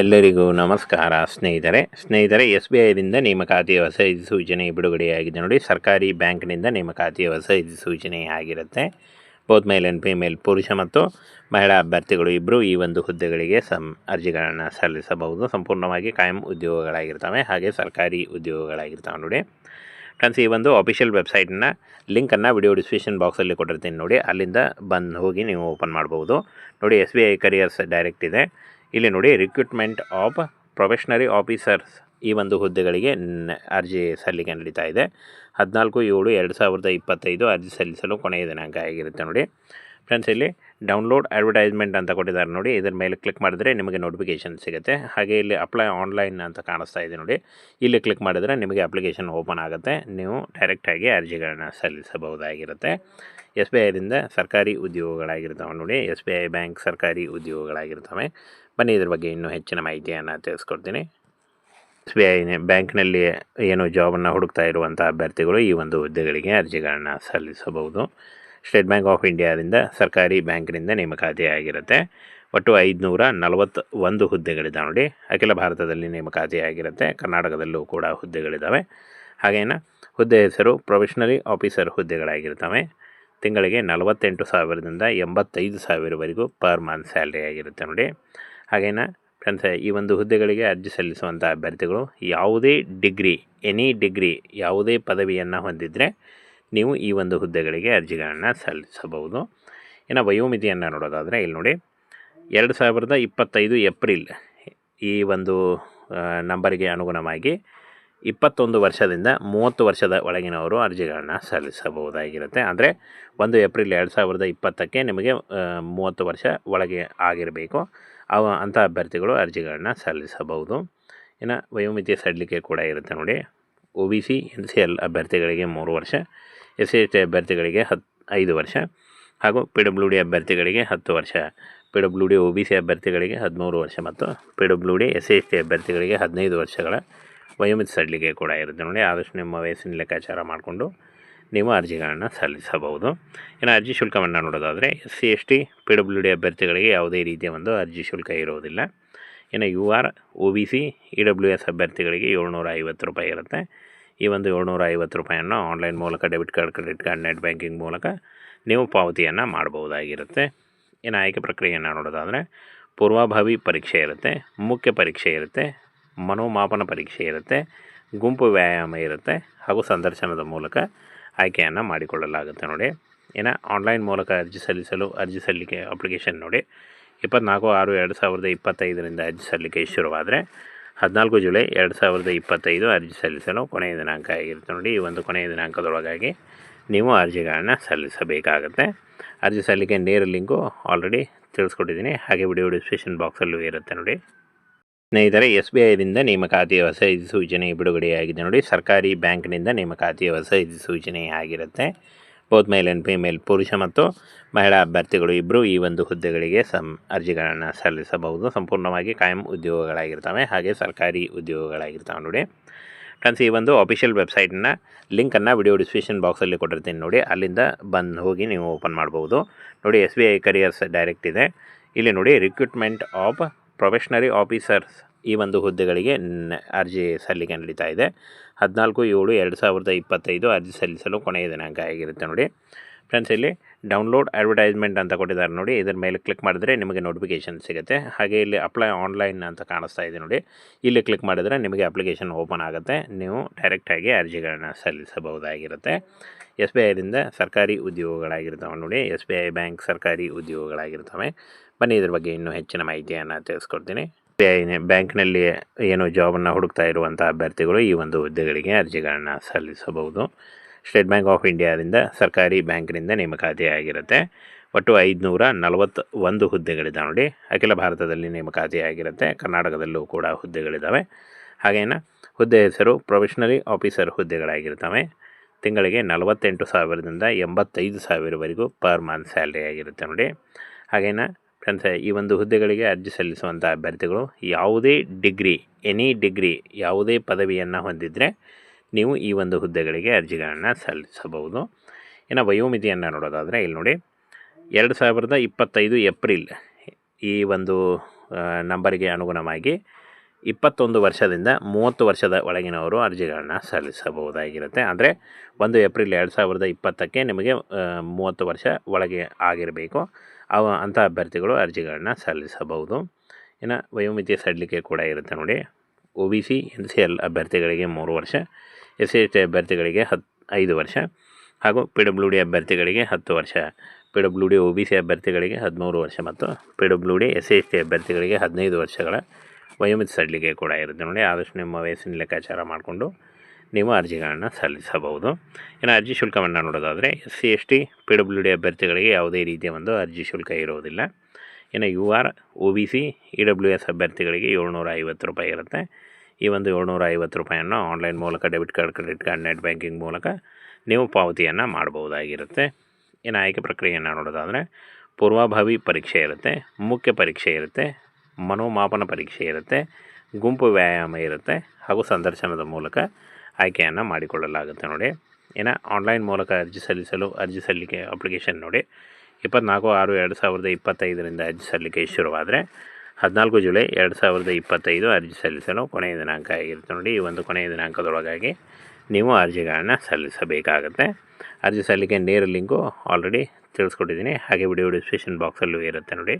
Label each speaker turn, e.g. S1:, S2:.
S1: ಎಲ್ಲರಿಗೂ ನಮಸ್ಕಾರ. ಸ್ನೇಹಿತರೆ ಸ್ನೇಹಿತರೆ, ಎಸ್ ಬಿ ಐದಿಂದ ನೇಮಕಾತಿಯ ಹೊಸ ಸೂಚನೆ ಬಿಡುಗಡೆಯಾಗಿದೆ ನೋಡಿ. ಸರ್ಕಾರಿ ಬ್ಯಾಂಕ್ನಿಂದ ನೇಮಕಾತಿಯ ಹೊಸ ಸೂಚನೆ ಆಗಿರುತ್ತೆ. ಬೋತ್ ಮೇಲ್ ಆ್ಯಂಡ್ ಫಿಮೇಲ್, ಪುರುಷ ಮತ್ತು ಮಹಿಳಾ ಅಭ್ಯರ್ಥಿಗಳು ಇಬ್ಬರು ಈ ಒಂದು ಹುದ್ದೆಗಳಿಗೆ ಸಂ, ಅರ್ಜಿಗಳನ್ನು ಸಲ್ಲಿಸಬಹುದು. ಸಂಪೂರ್ಣವಾಗಿ ಕಾಯಂ ಉದ್ಯೋಗಗಳಾಗಿರ್ತವೆ. ಹಾಗೆ ಸರ್ಕಾರಿ ಉದ್ಯೋಗಗಳಾಗಿರ್ತವೆ ನೋಡಿ. ಫ್ರೆಂಡ್ಸ್, ಈ ಒಂದು ಅಫಿಷಿಯಲ್ ವೆಬ್ಸೈಟ್ನ ಲಿಂಕನ್ನು ವಿಡಿಯೋ ಡಿಸ್ಕ್ರಿಪ್ಷನ್ ಬಾಕ್ಸಲ್ಲಿ ಕೊಟ್ಟಿರ್ತೀನಿ ನೋಡಿ. ಅಲ್ಲಿಂದ ಬಂದು ಹೋಗಿ ನೀವು ಓಪನ್ ಮಾಡ್ಬೋದು. ನೋಡಿ, S B I careers direct ಇದೆ. ಇಲ್ಲಿ ನೋಡಿ ರಿಕ್ರೂಟ್ಮೆಂಟ್ ಆಫ್ ಪ್ರೊಫೆಷನರಿ ಆಫೀಸರ್ಸ್ ಈ ಒಂದು ಹುದ್ದೆಗಳಿಗೆ ಅರ್ಜಿ ಸಲ್ಲಿಕೆ ನಡೀತಾ ಇದೆ. ಹದಿನಾಲ್ಕು, ಏಳು, ಎರಡು ಸಾವಿರದ ಇಪ್ಪತ್ತೈದು ಅರ್ಜಿ ಸಲ್ಲಿಸಲು ಕೊನೆಯ ದಿನಾಂಕ ಆಗಿರುತ್ತೆ ನೋಡಿ. ಫ್ರೆಂಡ್ಸ್ ಇಲ್ಲಿ ಡೌನ್ಲೋಡ್ ಅಡ್ವರ್ಟೈಸ್ಮೆಂಟ್ ಅಂತ ಕೊಟ್ಟಿದ್ದಾರೆ ನೋಡಿ. ಇದರ ಮೇಲೆ ಕ್ಲಿಕ್ ಮಾಡಿದರೆ ನಿಮಗೆ ನೋಟಿಫಿಕೇಷನ್ ಸಿಗುತ್ತೆ. ಹಾಗೆ ಇಲ್ಲಿ ಅಪ್ಲೈ ಆನ್ಲೈನ್ ಅಂತ ಕಾಣಿಸ್ತಾ ಇದೆ ನೋಡಿ. ಇಲ್ಲಿ ಕ್ಲಿಕ್ ಮಾಡಿದರೆ ನಿಮಗೆ ಅಪ್ಲಿಕೇಶನ್ ಓಪನ್ ಆಗುತ್ತೆ. ನೀವು ಡೈರೆಕ್ಟಾಗಿ ಅರ್ಜಿಗಳನ್ನು ಸಲ್ಲಿಸಬಹುದಾಗಿರುತ್ತೆ. ಎಸ್ ಬಿ ಐದಿಂದ ಸರ್ಕಾರಿ ಉದ್ಯೋಗಗಳಾಗಿರ್ತವೆ ನೋಡಿ. ಎಸ್ ಬಿ ಐ ಬ್ಯಾಂಕ್ ಸರ್ಕಾರಿ ಉದ್ಯೋಗಗಳಾಗಿರ್ತವೆ. ಬನ್ನಿ, ಇದ್ರ ಬಗ್ಗೆ ಇನ್ನೂ ಹೆಚ್ಚಿನ ಮಾಹಿತಿಯನ್ನು ತಿಳಿಸ್ಕೊಡ್ತೀನಿ. ಎಸ್ ಬಿ ಐ ಬ್ಯಾಂಕ್ನಲ್ಲಿ ಏನು ಜಾಬನ್ನು ಹುಡುಕ್ತಾ ಇರುವಂಥ ಅಭ್ಯರ್ಥಿಗಳು ಈ ಒಂದು ಹುದ್ದೆಗಳಿಗೆ ಅರ್ಜಿಗಳನ್ನು ಸಲ್ಲಿಸಬಹುದು. ಸ್ಟೇಟ್ ಬ್ಯಾಂಕ್ ಆಫ್ ಇಂಡಿಯಾದಿಂದ ಸರ್ಕಾರಿ ಬ್ಯಾಂಕ್ನಿಂದ ನೇಮಕಾತಿ ಆಗಿರುತ್ತೆ. ಒಟ್ಟು ಐದುನೂರ ನಲವತ್ತು ಒಂದು ಹುದ್ದೆಗಳಿದ್ದಾವೆ ನೋಡಿ. ಅಖಿಲ ಭಾರತದಲ್ಲಿ ನೇಮಕಾತಿ ಆಗಿರುತ್ತೆ. ಕರ್ನಾಟಕದಲ್ಲೂ ಕೂಡ ಹುದ್ದೆಗಳಿದ್ದಾವೆ. ಹಾಗೇನ ಹುದ್ದೆ ಹೆಸರು ಪ್ರೊಫೆಷನರಿ ಆಫೀಸರ್ ಹುದ್ದೆಗಳಾಗಿರ್ತವೆ. ತಿಂಗಳಿಗೆ ನಲವತ್ತೆಂಟು ಸಾವಿರದಿಂದ ಎಂಬತ್ತೈದು ಸಾವಿರವರೆಗೂ ಪರ್ ಮಂತ್ ಸ್ಯಾಲ್ರಿ ಆಗಿರುತ್ತೆ ನೋಡಿ. ಹಾಗೇನ ಫ್ರೆಂಡ್ಸ್ ಈ ಒಂದು ಹುದ್ದೆಗಳಿಗೆ ಅರ್ಜಿ ಸಲ್ಲಿಸುವಂಥ ಅಭ್ಯರ್ಥಿಗಳು ಯಾವುದೇ ಡಿಗ್ರಿ ಎನಿ ಡಿಗ್ರಿ ಯಾವುದೇ ಪದವಿಯನ್ನು ಹೊಂದಿದರೆ ನೀವು ಈ ಒಂದು ಹುದ್ದೆಗಳಿಗೆ ಅರ್ಜಿಗಳನ್ನು ಸಲ್ಲಿಸಬಹುದು. ಇನ್ನು ವಯೋಮಿತಿಯನ್ನು ನೋಡೋದಾದರೆ ಇಲ್ಲಿ ನೋಡಿ, ಎರಡು ಸಾವಿರದ ಇಪ್ಪತ್ತೈದು ಏಪ್ರಿಲ್ ಈ ಒಂದು ನಂಬರಿಗೆ ಅನುಗುಣವಾಗಿ ಇಪ್ಪತ್ತೊಂದು ವರ್ಷದಿಂದ ಮೂವತ್ತು ವರ್ಷದ ಒಳಗಿನವರು ಅರ್ಜಿಗಳನ್ನು ಸಲ್ಲಿಸಬಹುದಾಗಿರುತ್ತೆ. ಅಂದರೆ ಒಂದು ಏಪ್ರಿಲ್ ಎರಡು ಸಾವಿರದ ಇಪ್ಪತ್ತಕ್ಕೆ ನಿಮಗೆ ಮೂವತ್ತು ವರ್ಷ ಒಳಗೆ ಆಗಿರಬೇಕು. ಅವ ಅಂಥ ಅಭ್ಯರ್ಥಿಗಳು ಅರ್ಜಿಗಳನ್ನು ಸಲ್ಲಿಸಬಹುದು. ಇನ್ನು ವಯೋಮಿತಿ ಸಡಿಲಿಕೆ ಕೂಡ ಇರುತ್ತೆ ನೋಡಿ. O B C N C L ಅಭ್ಯರ್ಥಿಗಳಿಗೆ ಮೂರು ವರ್ಷ ಎಸ್ ಸಿ ಎಸ್ ಟಿ ಅಭ್ಯರ್ಥಿಗಳಿಗೆ ಹತ್ತು ಐದು ವರ್ಷ, ಹಾಗೂ ಪಿ ಡಬ್ಲ್ಯೂ ಡಿ ಅಭ್ಯರ್ಥಿಗಳಿಗೆ ಹತ್ತು ವರ್ಷ P W D O B C ಅಭ್ಯರ್ಥಿಗಳಿಗೆ ಹದಿಮೂರು ವರ್ಷ ಮತ್ತು P W D S C S T ಅಭ್ಯರ್ಥಿಗಳಿಗೆ ಹದಿನೈದು ವರ್ಷಗಳ ವಯೋಮಿತಿ ಸಡಿಲಿಕೆ ಕೂಡ ಇರುತ್ತೆ ನೋಡಿ. ಆದಷ್ಟು ನಿಮ್ಮ ವಯಸ್ಸಿನ ಲೆಕ್ಕಾಚಾರ ಮಾಡಿಕೊಂಡು ನೀವು ಅರ್ಜಿಗಳನ್ನು ಸಲ್ಲಿಸಬಹುದು. ಇನ್ನು ಅರ್ಜಿ ಶುಲ್ಕವನ್ನು ನೋಡೋದಾದರೆ S C S T P W D ಅಭ್ಯರ್ಥಿಗಳಿಗೆ ಯಾವುದೇ ರೀತಿಯ ಒಂದು ಅರ್ಜಿ ಶುಲ್ಕ ಇರುವುದಿಲ್ಲ ಇನ್ನು U R O B C E W S ಅಭ್ಯರ್ಥಿಗಳಿಗೆ ಏಳ್ನೂರ ಐವತ್ತು ರೂಪಾಯಿ ಇರುತ್ತೆ. ಈ ಒಂದು ಏಳ್ನೂರ ಐವತ್ತು ರೂಪಾಯಿಯನ್ನು ಆನ್ಲೈನ್ ಮೂಲಕ debit card credit card net banking ಮೂಲಕ ನೀವು ಪಾವತಿಯನ್ನು ಮಾಡಬಹುದಾಗಿರುತ್ತೆ. ಇನ್ನು ಆಯ್ಕೆ ಪ್ರಕ್ರಿಯೆಯನ್ನು ನೋಡೋದಾದರೆ ಪೂರ್ವಭಾವಿ ಪರೀಕ್ಷೆ ಇರುತ್ತೆ, ಮುಖ್ಯ ಪರೀಕ್ಷೆ ಇರುತ್ತೆ, ಮನೋಮಾಪನ ಪರೀಕ್ಷೆ ಇರುತ್ತೆ, ಗುಂಪು ವ್ಯಾಯಾಮ ಇರುತ್ತೆ ಹಾಗೂ ಸಂದರ್ಶನದ ಮೂಲಕ ಆಯ್ಕೆಯನ್ನು ಮಾಡಿಕೊಳ್ಳಲಾಗುತ್ತೆ ನೋಡಿ. ಇನ್ನು ಆನ್ಲೈನ್ ಮೂಲಕ ಅರ್ಜಿ ಸಲ್ಲಿಸಲು, ಅರ್ಜಿ ಸಲ್ಲಿಕೆ ಅಪ್ಲಿಕೇಶನ್ ನೋಡಿ. ಇಪ್ಪತ್ನಾಲ್ಕು ಆರು ಎರಡು ಸಾವಿರದ ಇಪ್ಪತ್ತೈದರಿಂದ ಅರ್ಜಿ ಸಲ್ಲಿಕೆ ಶುರುವಾದರೆ, ಹದಿನಾಲ್ಕು ಜುಲೈ ಎರಡು ಸಾವಿರದ ಇಪ್ಪತ್ತೈದು ಅರ್ಜಿ ಸಲ್ಲಿಸಲು ಕೊನೆಯ ದಿನಾಂಕ ಆಗಿರುತ್ತೆ ನೋಡಿ. ಈ ಒಂದು ಕೊನೆಯ ದಿನಾಂಕದೊಳಗಾಗಿ ನೀವು ಅರ್ಜಿಗಳನ್ನು ಸಲ್ಲಿಸಬೇಕಾಗತ್ತೆ. ಅರ್ಜಿ ಸಲ್ಲಿಕೆ ನೇರ ಲಿಂಕು ಆಲ್ರೆಡಿ ತಿಳಿಸ್ಕೊಟ್ಟಿದ್ದೀನಿ. ಹಾಗೆ ವಿಡಿಯೋ ಡಿಸ್ಕ್ರಿಪ್ಷನ್ ಬಾಕ್ಸಲ್ಲೂ ಇರುತ್ತೆ ನೋಡಿ. ಸ್ನೇಹಿತರೆ ಎಸ್ ಬಿ ಐದಿಂದ ನೇಮಕಾತಿಯ ಹೊಸ ಸೂಚನೆ ಬಿಡುಗಡೆಯಾಗಿದೆ. ನೋಡಿ, ಸರ್ಕಾರಿ ಬ್ಯಾಂಕ್ನಿಂದ ನೇಮಕಾತಿಯ ಹೊಸ ಸೂಚನೆ ಆಗಿರುತ್ತೆ. ಬೋತ್ ಮೇಲ್ ಆ್ಯಂಡ್ ಫಿಮೇಲ್ ಪುರುಷ ಮತ್ತು ಮಹಿಳಾ ಅಭ್ಯರ್ಥಿಗಳು ಇಬ್ಬರು ಈ ಒಂದು ಹುದ್ದೆಗಳಿಗೆ ಸಂ, ಅರ್ಜಿಗಳನ್ನು ಸಲ್ಲಿಸಬಹುದು. ಸಂಪೂರ್ಣವಾಗಿ ಕಾಯಂ ಉದ್ಯೋಗಗಳಾಗಿರ್ತವೆ. ಹಾಗೆ ಸರ್ಕಾರಿ ಉದ್ಯೋಗಗಳಾಗಿರ್ತವೆ ನೋಡಿ. ಫ್ರೆಂಡ್ಸ್, ಈ ಒಂದು ಅಫಿಷಿಯಲ್ ವೆಬ್ಸೈಟ್ನ ಲಿಂಕನ್ನು ವಿಡಿಯೋ ಡಿಸ್ಕ್ರಿಪ್ಷನ್ ಬಾಕ್ಸಲ್ಲಿ ಕೊಟ್ಟಿರ್ತೀನಿ ನೋಡಿ. ಅಲ್ಲಿಂದ ಬಂದು ಹೋಗಿ ನೀವು ಓಪನ್ ಮಾಡ್ಬೋದು. ನೋಡಿ S B I careers direct ಇದೆ. ಇಲ್ಲಿ ನೋಡಿ ರಿಕ್ರೂಟ್ಮೆಂಟ್ ಆಫ್ ಪ್ರೊಫೆಷನರಿ ಆಫೀಸರ್ಸ್ ಈ ಒಂದು ಹುದ್ದೆಗಳಿಗೆ ಅರ್ಜಿ ಸಲ್ಲಿಕೆ ನಡೀತಾ ಇದೆ. ಹದಿನಾಲ್ಕು, ಏಳು, ಎರಡು ಸಾವಿರದ ಇಪ್ಪತ್ತೈದು ಅರ್ಜಿ ಸಲ್ಲಿಸಲು ಕೊನೆಯ ದಿನಾಂಕ ಆಗಿರುತ್ತೆ ನೋಡಿ. ಫ್ರೆಂಡ್ಸ್ ಇಲ್ಲಿ ಡೌನ್ಲೋಡ್ ಅಡ್ವರ್ಟೈಸ್ಮೆಂಟ್ ಅಂತ ಕೊಟ್ಟಿದ್ದಾರೆ ನೋಡಿ. ಇದರ ಮೇಲೆ ಕ್ಲಿಕ್ ಮಾಡಿದ್ರೆ ನಿಮಗೆ ನೋಟಿಫಿಕೇಷನ್ ಸಿಗುತ್ತೆ. ಹಾಗೆ ಇಲ್ಲಿ ಅಪ್ಲೈ ಆನ್ಲೈನ್ ಅಂತ ಕಾಣಿಸ್ತಾ ಇದೆ ನೋಡಿ. ಇಲ್ಲಿ ಕ್ಲಿಕ್ ಮಾಡಿದ್ರೆ ನಿಮಗೆ ಅಪ್ಲಿಕೇಶನ್ ಓಪನ್ ಆಗುತ್ತೆ. ನೀವು ಡೈರೆಕ್ಟಾಗಿ ಅರ್ಜಿಗಳನ್ನು ಸಲ್ಲಿಸಬಹುದಾಗಿರುತ್ತೆ. ಎಸ್ ಬಿ ಐದಿಂದ ಸರ್ಕಾರಿ ಉದ್ಯೋಗಗಳಾಗಿರ್ತವೆ ನೋಡಿ. ಎಸ್ ಬಿ ಐ ಬ್ಯಾಂಕ್ ಸರ್ಕಾರಿ ಉದ್ಯೋಗಗಳಾಗಿರ್ತವೆ. ಬನ್ನಿ, ಇದ್ರ ಬಗ್ಗೆ ಇನ್ನೂ ಹೆಚ್ಚಿನ ಮಾಹಿತಿಯನ್ನು ತಿಳಿಸ್ಕೊಡ್ತೀನಿ. ಬ್ಯಾಂಕ್ನಲ್ಲಿ ಏನು ಜಾಬನ್ನು ಹುಡುಕ್ತಾ ಇರುವಂಥ ಅಭ್ಯರ್ಥಿಗಳು ಈ ಒಂದು ಹುದ್ದೆಗಳಿಗೆ ಅರ್ಜಿಗಳನ್ನು ಸಲ್ಲಿಸಬಹುದು. ಸ್ಟೇಟ್ ಬ್ಯಾಂಕ್ ಆಫ್ ಇಂಡಿಯಾದಿಂದ ಸರ್ಕಾರಿ ಬ್ಯಾಂಕ್ನಿಂದ ನೇಮಕಾತಿ ಆಗಿರುತ್ತೆ. ಒಟ್ಟು ಐದುನೂರ ನಲವತ್ತು ಒಂದು ಹುದ್ದೆಗಳಿದ್ದಾವೆ ನೋಡಿ. ಅಖಿಲ ಭಾರತದಲ್ಲಿ ನೇಮಕಾತಿ ಆಗಿರುತ್ತೆ. ಕರ್ನಾಟಕದಲ್ಲೂ ಕೂಡ ಹುದ್ದೆಗಳಿದ್ದಾವೆ. ಹಾಗೇನ ಹುದ್ದೆ ಹೆಸರು ಪ್ರೊಫೆಷನರಿ ಆಫೀಸರ್ ಹುದ್ದೆಗಳಾಗಿರ್ತವೆ. ತಿಂಗಳಿಗೆ ನಲವತ್ತೆಂಟು ಸಾವಿರದಿಂದ ಎಂಬತ್ತೈದು ಸಾವಿರವರೆಗೂ ಪರ್ ಮಂತ್ ಸ್ಯಾಲ್ರಿ ಆಗಿರುತ್ತೆ ನೋಡಿ. ಹಾಗೇನ ಫ್ರೆಂಡ್ಸ್ ಈ ಒಂದು ಹುದ್ದೆಗಳಿಗೆ ಅರ್ಜಿ ಸಲ್ಲಿಸುವಂಥ ಅಭ್ಯರ್ಥಿಗಳು ಯಾವುದೇ ಡಿಗ್ರಿ, ಎನಿ ಡಿಗ್ರಿ ಯಾವುದೇ ಪದವಿಯನ್ನು ಹೊಂದಿದರೆ ನೀವು ಈ ಒಂದು ಹುದ್ದೆಗಳಿಗೆ ಅರ್ಜಿಗಳನ್ನು ಸಲ್ಲಿಸಬಹುದು. ಇನ್ನು ವಯೋಮಿತಿಯನ್ನು ನೋಡೋದಾದರೆ ಇಲ್ಲಿ ನೋಡಿ, ಎರಡು ಸಾವಿರದ ಇಪ್ಪತ್ತೈದು ಏಪ್ರಿಲ್ ಈ ಒಂದು ನಂಬರಿಗೆ ಅನುಗುಣವಾಗಿ ಇಪ್ಪತ್ತೊಂದು ವರ್ಷದಿಂದ ಮೂವತ್ತು ವರ್ಷದ ಒಳಗಿನವರು ಅರ್ಜಿಗಳನ್ನು ಸಲ್ಲಿಸಬಹುದಾಗಿರುತ್ತೆ. ಅಂದರೆ ಒಂದು ಏಪ್ರಿಲ್ ಎರಡು ಸಾವಿರದ ಇಪ್ಪತ್ತಕ್ಕೆ ನಿಮಗೆ ಮೂವತ್ತು ವರ್ಷ ಒಳಗೆ ಆಗಿರಬೇಕು. ಅವ ಅಂಥ ಅಭ್ಯರ್ಥಿಗಳು ಅರ್ಜಿಗಳನ್ನ ಸಲ್ಲಿಸಬಹುದು. ಇನ್ನು ವಯೋಮಿತಿ ಸಡಿಲಿಕೆ ಕೂಡ ಇರುತ್ತೆ ನೋಡಿ. O B C, N C L ಅಭ್ಯರ್ಥಿಗಳಿಗೆ ಮೂರು ವರ್ಷ, ಎಸ್ ಸಿ ಎಸ್ ಟಿ ಅಭ್ಯರ್ಥಿಗಳಿಗೆ ಹತ್ತು ಐದು ವರ್ಷ ಹಾಗೂ ಪಿ ಡಬ್ಲ್ಯೂ ಡಿ ಅಭ್ಯರ್ಥಿಗಳಿಗೆ ಹತ್ತು ವರ್ಷ, P W D, O B C ಅಭ್ಯರ್ಥಿಗಳಿಗೆ ಹದಿಮೂರು ವರ್ಷ ಮತ್ತು P W D, S C S T ಅಭ್ಯರ್ಥಿಗಳಿಗೆ ಹದಿನೈದು ವರ್ಷಗಳ ವಯೋಮಿತಿ ಸಡಿಲಿಕೆ ಕೂಡ ಇರುತ್ತೆ ನೋಡಿ. ಆದಷ್ಟು ನಿಮ್ಮ ವಯಸ್ಸಿನ ಲೆಕ್ಕಾಚಾರ ಮಾಡಿಕೊಂಡು ನೀವು ಅರ್ಜಿಗಳನ್ನು ಸಲ್ಲಿಸಬಹುದು. ಇನ್ನು ಅರ್ಜಿ ಶುಲ್ಕವನ್ನು ನೋಡೋದಾದರೆ S C S T, P W D ಅಭ್ಯರ್ಥಿಗಳಿಗೆ ಯಾವುದೇ ರೀತಿಯ ಒಂದು ಅರ್ಜಿ ಶುಲ್ಕ ಇರೋದಿಲ್ಲ. ಇನ್ನು U R, O B C, E W S ಅಭ್ಯರ್ಥಿಗಳಿಗೆ ಏಳ್ನೂರ ಐವತ್ತು ರೂಪಾಯಿ ಇರುತ್ತೆ. ಈ ಒಂದು ಏಳ್ನೂರ ಐವತ್ತು ರೂಪಾಯಿಯನ್ನು ಆನ್ಲೈನ್ ಮೂಲಕ debit card, credit card, net banking ಮೂಲಕ ನೀವು ಪಾವತಿಯನ್ನು ಮಾಡಬಹುದಾಗಿರುತ್ತೆ. ಇನ್ನು ಆಯ್ಕೆ ಪ್ರಕ್ರಿಯೆಯನ್ನು ನೋಡೋದಾದರೆ ಪೂರ್ವಭಾವಿ ಪರೀಕ್ಷೆ ಇರುತ್ತೆ, ಮುಖ್ಯ ಪರೀಕ್ಷೆ ಇರುತ್ತೆ, ಮನೋಮಾಪನ ಪರೀಕ್ಷೆ ಇರುತ್ತೆ, ಗುಂಪು ವ್ಯಾಯಾಮ ಇರುತ್ತೆ ಹಾಗೂ ಸಂದರ್ಶನದ ಮೂಲಕ ಆಯ್ಕೆಯನ್ನು ಮಾಡಿಕೊಳ್ಳಲಾಗುತ್ತೆ ನೋಡಿ. ಇನ್ನು ಆನ್ಲೈನ್ ಮೂಲಕ ಅರ್ಜಿ ಸಲ್ಲಿಸಲು, ಅರ್ಜಿ ಸಲ್ಲಿಕೆ ಅಪ್ಲಿಕೇಶನ್ ನೋಡಿ. ಇಪ್ಪತ್ನಾಲ್ಕು ಆರು ಎರಡು ಸಾವಿರದ ಇಪ್ಪತ್ತೈದರಿಂದ ಅರ್ಜಿ ಸಲ್ಲಿಕೆ ಶುರುವಾದರೆ, ಹದಿನಾಲ್ಕು ಜುಲೈ ಎರಡು ಸಾವಿರದ ಇಪ್ಪತ್ತೈದು ಅರ್ಜಿ ಸಲ್ಲಿಸಲು ಕೊನೆಯ ದಿನಾಂಕ ಆಗಿರುತ್ತೆ ನೋಡಿ. ಈ ಒಂದು ಕೊನೆಯ ದಿನಾಂಕದೊಳಗಾಗಿ ನೀವು ಅರ್ಜಿಗಳನ್ನು ಸಲ್ಲಿಸಬೇಕಾಗತ್ತೆ. ಅರ್ಜಿ ಸಲ್ಲಿಕೆ ನೇರ ಲಿಂಕು ಆಲ್ರೆಡಿ ತಿಳಿಸ್ಕೊಟ್ಟಿದ್ದೀನಿ. ಹಾಗೆ ವಿಡಿಯೋ ಡಿಸ್ಕ್ರಿಪ್ಷನ್ ಬಾಕ್ಸಲ್ಲೂ ಇರುತ್ತೆ ನೋಡಿ.